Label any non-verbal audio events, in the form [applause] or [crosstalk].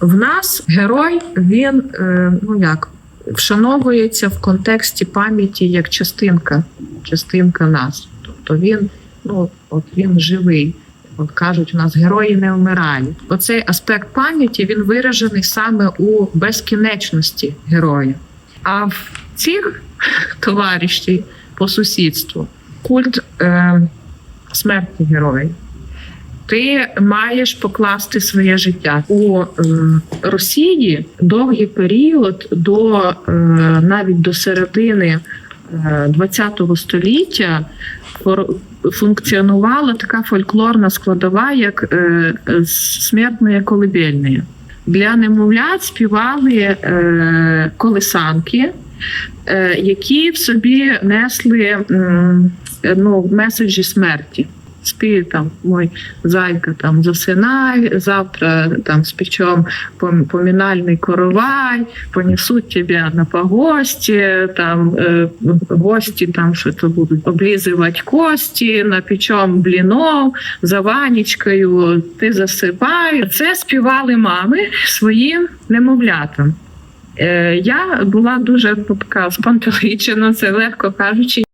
В нас герой він е, ну як вшановується в контексті пам'яті як частинка, частинка нас. Тобто він, ну от він живий. От кажуть, у нас герої не вмирають. Оцей аспект пам'яті він виражений саме у безкінечності героя. А в цих [laughs] товаришів по сусідству культ е, смерті героїв. Ти маєш покласти своє життя у е, Росії довгий період до е, навіть до середини е, ХХ століття фор- функціонувала така фольклорна складова, як е, смертної колибельної. Для немовлят співали е, колисанки, е, які в собі несли м, ну, меседжі смерті. Спій там мой зайка там засинай, завтра там спечем пом- поминальний коровай, понесуть тебе на погості, там е, гості там що то будуть облизувати кості, напечем блінов за ванічкою, ти засипай. Це співали мами своїм немовлятам. Е, Я була дуже така спантеличена, це легко кажучи.